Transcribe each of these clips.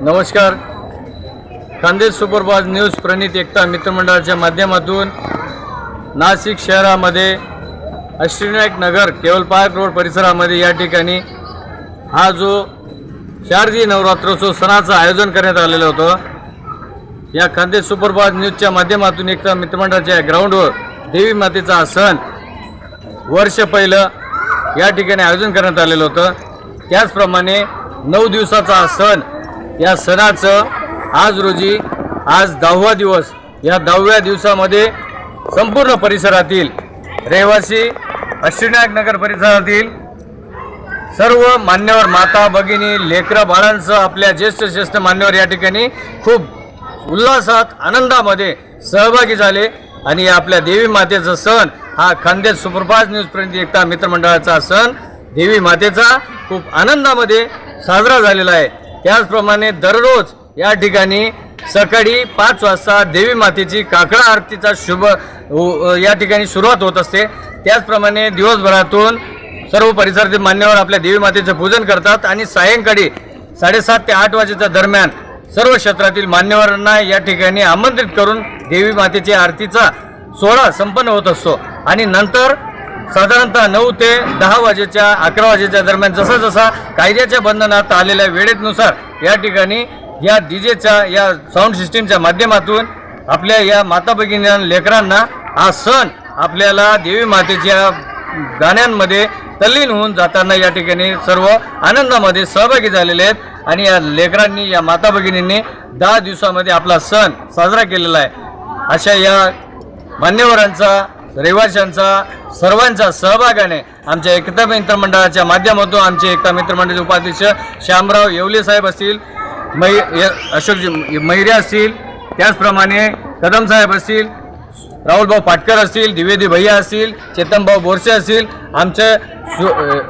नमस्कार. Khandesh superfast news प्रणित एकता मित्रमंडळाच्या माध्यमातून नाशिक शहरामध्ये अष्टविनायक नगर केवळ पार्क रोड परिसरामध्ये या ठिकाणी हा जो शारदीय नवरात्रोत्सव सणाचं आयोजन करण्यात आलेलं होतं या खानदेश सुपरफास्ट न्यूजच्या माध्यमातून एकता मित्रमंडळाच्या ग्राउंडवर देवी मातेचा सण वर्ष पहिलं या ठिकाणी आयोजन करण्यात आलेलं होतं. त्याचप्रमाणे नऊ दिवसाचा हा सण या सणाचं आज रोजी आज दहावा दिवस या दहाव्या दिवसामध्ये संपूर्ण परिसरातील रहिवासी अष्टविनायक नगर परिसरातील सर्व मान्यवर माता भगिनी लेकरं बाळांसह आपल्या ज्येष्ठ ज्येष्ठ मान्यवर या ठिकाणी खूप उल्हासात आनंदामध्ये सहभागी झाले. आणि आपल्या देवी मातेचा सण हा खानदेश सुपरफास्ट न्यूज पर्यंत एकता मित्रमंडळाचा सण देवी मातेचा खूप आनंदामध्ये साजरा झालेला आहे. त्याचप्रमाणे दररोज या ठिकाणी सकाळी पाच वाजता देवी मातेची काकडा आरतीचा शुभ या ठिकाणी सुरुवात होत असते. त्याचप्रमाणे दिवसभरातून सर्व परिसरातील मान्यवर आपल्या देवी मातेचं पूजन करतात आणि सायंकाळी साडेसात ते आठ वाजेच्या दरम्यान सर्व क्षेत्रातील मान्यवरांना या ठिकाणी आमंत्रित करून देवी मातेची आरतीचा सोहळा संपन्न होत असतो. आणि नंतर साधारणतः नऊ ते दहा वाजेच्या अकरा वाजेच्या दरम्यान जसा जसा कायद्याच्या बंधनात आलेल्या वेळेनुसार या ठिकाणी या डीजेच्या या साऊंड सिस्टीमच्या माध्यमातून आपल्या या माता भगिनी लेकरांना हा सण आपल्याला देवी मातेच्या गाण्यांमध्ये तल्लीन होऊन जाताना या ठिकाणी सर्व आनंदामध्ये सहभागी झालेले आहेत. आणि या लेकरांनी या माता भगिनींनी दहा दिवसामध्ये आपला सण साजरा केलेला आहे. अशा या मान्यवरांचा रहिवाशांचा सर्वांचा सहभागाने आमच्या एकता मित्रमंडळाच्या माध्यमातून आमचे एकता मित्रमंडळाचे उपाध्यक्ष श्यामराव येवले साहेब असतील मै य- अशोक मैरे असतील त्याचप्रमाणे कदम साहेब असतील राहुलभाऊ पाटकर असतील द्विवेदी भैया असतील चेतनभाऊ बोरसे असतील आमचे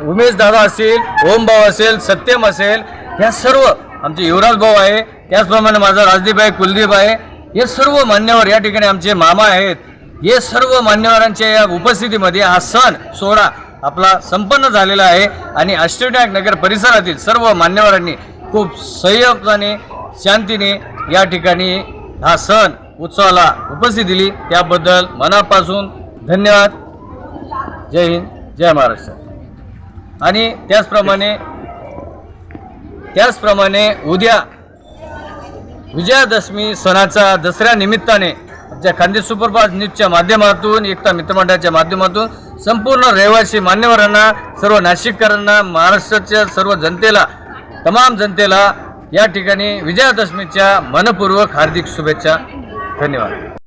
उमेश दादा असतील ओमभाऊ असेल सत्यम असेल या सर्व आमचे युवराज भाऊ आहे त्याचप्रमाणे माझा राजदीप आहे कुलदीप आहे हे सर्व मान्यवर या ठिकाणी आमचे मामा आहेत. हे सर्व मान्यवरांच्या या उपस्थितीमध्ये हा सण सोहळा आपला संपन्न झालेला आहे आणि अष्टविनायक नगर परिसरातील सर्व मान्यवरांनी खूप संयोगाने शांतीने या ठिकाणी हा सण उत्सवाला उपस्थिती दिली. त्याबद्दल मनापासून धन्यवाद. जय हिंद जय महाराष्ट्र. आणि त्याचप्रमाणे त्याचप्रमाणे उद्या विजयादशमी सणाचा दसऱ्या निमित्ताने ज्या खानदेश सुपरफास्ट न्यूजच्या माध्यमातून एकता मित्रमंडळाच्या माध्यमातून संपूर्ण रहिवासी मान्यवरांना सर्व नाशिककरांना महाराष्ट्राच्या सर्व जनतेला तमाम जनतेला या ठिकाणी विजयादशमीच्या मनपूर्वक हार्दिक शुभेच्छा. धन्यवाद.